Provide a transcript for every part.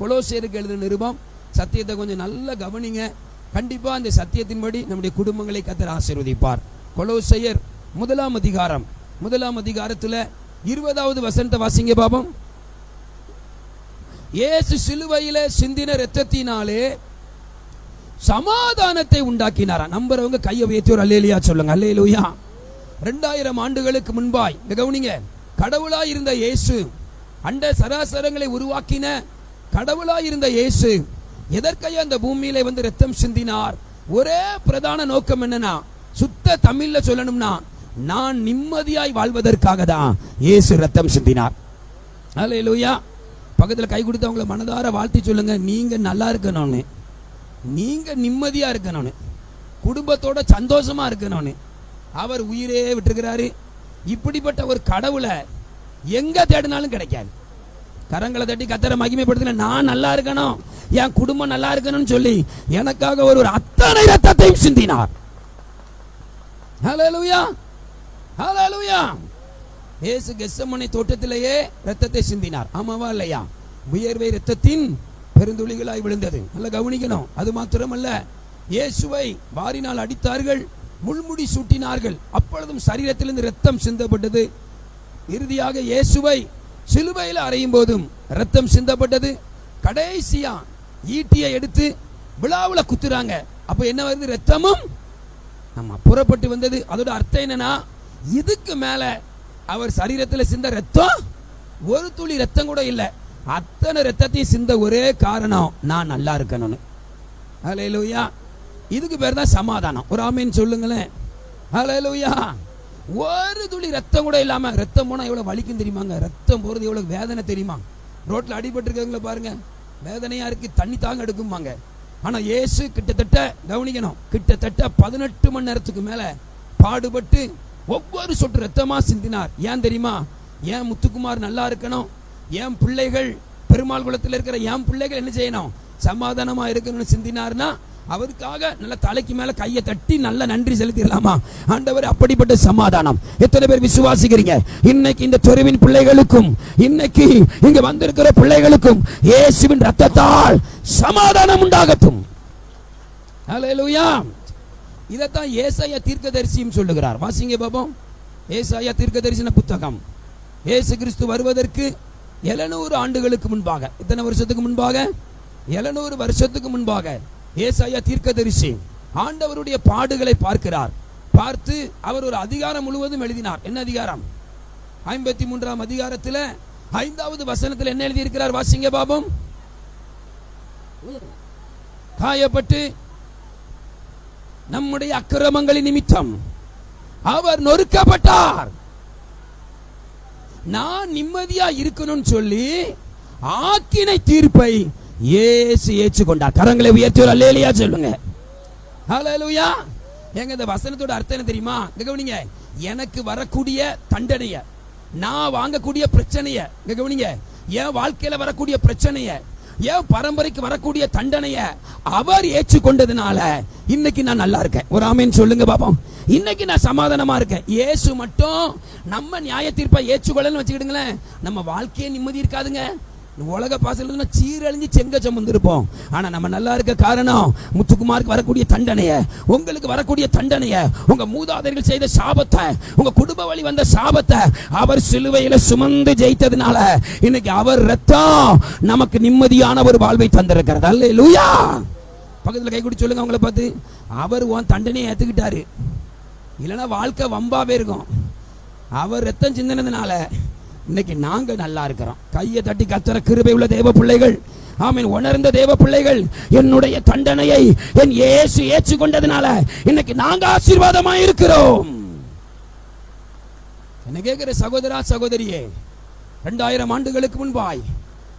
கொலோசியருக்கு எழுதின நிருபம் சத்தியத்தை கொஞ்சம் நல்லா கவனிங்க. கண்டிப்பாக அந்த சத்தியத்தின்படி நம்முடைய குடும்பங்களை கத்தர் ஆசீர்வதிப்பார். கொலோசையர் முதலாம் அதிகாரம். முதலாம் அதிகாரத்துல இருபதாவது வசனத்தை வாசிங்க பாபம். ஏசு சிலுவையில சிந்தின ரத்தத்தினாலே சமாதானத்தை உண்டாக்கினாரா. நம்புறவங்க கையை உயர்த்தி ஒரு அல்லேலியா சொல்லுங்க. அல்லேலுயா. ரெண்டாயிரம் ஆண்டுகளுக்கு முன்பாய் இங்க கவனிங்க. கடவுளாய் இருந்த இயேசு அண்ட சராசரங்களை உருவாக்கின கடவுளாய் இருந்த இயேசு எதற்கையோ அந்த பூமியில வந்து ரத்தம் சிந்தினார். ஒரே பிரதான நோக்கம் என்னன்னா சுத்த தமிழ்ல சொல்லணும்னா நான் நிம்மதியாய் வாழ்வதற்காக தான் இயேசு ரத்தம் சிந்தினார். அல்லேலூயா பக்கத்தில் கை கொடுத்தவங்கள மனதார வாழ்த்தி சொல்லுங்க நீங்க நல்லா இருக்கணும்னு. நீங்க நிம்மதியா இருக்கணும்னு. குடும்பத்தோட சந்தோஷமா இருக்கணும்னு. அவர் உயிரே விட்டுருக்கிறாரு. இப்படிப்பட்ட ஒரு கடவுளை எங்க தேடினாலும் கிடைக்காது. கரங்களை தட்டி கத்தரை மகிமைப்படுத்தின நான் நல்லா இருக்கணும் என் குடும்பம் நல்லா இருக்கணும்னு சொல்லி எனக்காக ஒரு ஒரு அத்தனை ரத்தத்தையும் சிந்தினார். ஹalleluya ஹalleluya இயேசு கெஸ்ஸமனை தோட்டத்திலேயே ரத்தத்தை சிந்தினார். ஆமாவா இல்லையா? உயர்வை ரத்தத்தின் பெருந்துளிகளாய் விழுந்தது. நல்லா கவனிக்கணும். அது மாத்திரமல்ல இயேசுவை வாரினால் அடித்தார்கள் முள்முடி சூட்டினார்கள். அப்பொழுதும் சரீரத்திலிருந்து ரத்தம் சிந்தப்பட்டது. இறுதியாக இயேசுவை சிலுவையில் அறையும் போதும் ரத்தம் சிந்தப்பட்டது. கடைசியா ஈட்டியை எடுத்து விழாவில் குத்துறாங்க. அப்ப என்ன வருது? ரத்தமும் நம்ம புறப்பட்டு வந்தது. அதோட அர்த்தம் என்னன்னா இதுக்கு மேல அவர் சரீரத்தில் சிந்த ரத்தம் ஒரு துளி ரத்தம் கூட இல்லை. அத்தனை ரத்தத்தையும் சிந்த ஒரே காரணம் நான் நல்லா இருக்கணும்னு. ஹalleluya. இதுக்கு பேர் தான் சமாதானம். ஒரு ஆமீன் சொல்லுங்களேன். ஹalleluya. ஒரு துளி ரத்தம் கூட இல்லாம ரத்தம் போனா எவ்வளவு வலிக்கும் தெரியுமாங்க? ரத்தம் போறது எவ்வளவு வேதனை தெரியுமா? ரோட்ல அடிபட்டு இருக்கவங்கள பாருங்க. வேதனையா இருக்கு தண்ணி தாங்க எடுக்குமாங்க ஆனா இயேசு கிட்டத்தட்ட கவனிக்கணும் கிட்டத்தட்ட பதினெட்டு மணி நேரத்துக்கு மேல பாடுபட்டு ஒவ்வொரு சொட்டு ரத்தமா சிந்தினார். ஏன் தெரியுமா? ஏன் முத்துக்குமார் நல்லா இருக்கணும்? ஏன் பிள்ளைகள் பெருமாள் குளத்தில் இருக்கிற என் பிள்ளைகள் என்ன செய்யணும்? சமாதானமா இருக்கணும்னு சிந்தினார்னா அவருக்காக நல்ல தலைக்கு மேல கையை தட்டி நல்ல நன்றி செலுத்திடலாமா? ஆண்டவர் அப்படிப்பட்ட சமாதானம். எத்தனை பேர் விசுவாசிக்கிறீங்க? இன்னைக்கு இந்த தெருவின் பிள்ளைகளுக்கும் இன்னைக்கு இங்க வந்திருக்கிற பிள்ளைகளுக்கும் இயேசுவின் ரத்தத்தால் சமாதானம் உண்டாகட்டும். ஹalleluya இதைத்தான் ஏசாயா தீர்க்கதரிசியும் சொல்லுகிறார். வாசிங்க பாபம். ஏசாயா தீர்க்கதரிசன புத்தகம். ஏசு கிறிஸ்து வருவதற்கு எழுநூறு ஆண்டுகளுக்கு முன்பாக இத்தனை வருஷத்துக்கு முன்பாக? எழுநூறு வருஷத்துக்கு முன்பாக. ஏசாயா தீர்க்கதரிசி ஆண்டவருடைய பாடுகளை பார்க்கிறார். பார்த்து அவர் ஒரு அதிகாரம் முழுவதும் எழுதினார். என்ன அதிகாரம்? ஐம்பத்தி மூன்றாம் அதிகாரத்தில் ஐந்தாவது வசனத்தில் என்ன எழுதியிருக்கிறார் வாசிங்க பாபம்? காயப்பட்டு நம்முடைய அக்கிரமங்களின் நிமித்தம் அவர் நொறுக்கப்பட்டார். நான் நிம்மதியா இருக்கணும்னு சொல்லி ஆக்கினை தீர்ப்பை இயேசு ஏற்றுக்கொண்டார் கரங்களை உயர்த்தி ஒரு அல்லேலியா சொல்லுங்க. ஹalleluya. எங்க இந்த வசனத்தோட அர்த்தம் என்ன தெரியுமா? கவனிங்க. எனக்கு வரக்கூடிய தண்டனைய நான் வாங்கக்கூடிய பிரச்சனைய கவனிங்க. என் வாழ்க்கையில வரக்கூடிய பிரச்சனைய என் பரம்பரைக்கு வரக்கூடிய தண்டனைய அவர் ஏற்றுக்கொண்டதுனால இன்னைக்கு நான் நல்லா இருக்கேன். ஒரு ஆமீன் சொல்லுங்க பாப்போம். இன்னைக்கு நான் சமாதானமா இருக்கேன். இயேசு மட்டும் நம்ம நியாய தீர்ப்பை ஏற்றுக்கொள்ளன்னு வச்சுக்கிடுங்களேன். நம்ம வாழ்க்கையே நிம்மதி இருக்காதுங்க. உலக பாசல சீரழிஞ்சு செங்க சமந்திருப்போம் ஆனா நம்ம நல்லா இருக்க காரணம் முத்துக்குமாருக்கு வரக்கூடிய தண்டனைய உங்களுக்கு வரக்கூடிய தண்டனைய உங்க மூதாதையர்கள் செய்த சாபத்தை உங்க குடும்ப வழி வந்த சாபத்தை அவர் சிலுவையில சுமந்து ஜெயித்ததுனால இன்னைக்கு அவர் ரத்தம் நமக்கு நிம்மதியான ஒரு வாழ்வை தந்திருக்கிறது. அல்ல லூயா பக்கத்துல கை குடி சொல்லுங்க அவங்கள பார்த்து. அவர் உன் தண்டனையை ஏத்துக்கிட்டாரு. இல்லைன்னா வாழ்க்கை வம்பாவே இருக்கும். அவர் ரத்தம் சிந்தினதுனால இன்னைக்கு நாங்க நல்லா இருக்கிறோம். கையை தட்டி கத்துற கிருபை உள்ள தேவ பிள்ளைகள். ஆமீன். உணர்ந்த தேவ பிள்ளைகள் என்னுடைய தண்டனையை என் இயேசு ஏற்றுக்கொண்டதுனால இன்னைக்கு நாங்க ஆசீர்வாதமா இருக்கிறோம். என்ன கேட்கிற சகோதரா சகோதரியே ரெண்டாயிரம் ஆண்டுகளுக்கு முன்பாய்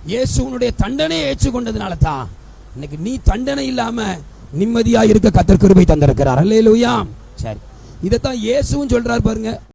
இயேசு உன்னுடைய தண்டனையை ஏற்றுக்கொண்டதுனால தான் இன்னைக்கு நீ தண்டனை இல்லாம நிம்மதியா இருக்க கத்தர் கிருபை தந்திருக்கிறார். அல்லேலூயா. சரி. இதைத்தான் இயேசுவும் சொல்றார் பாருங்க.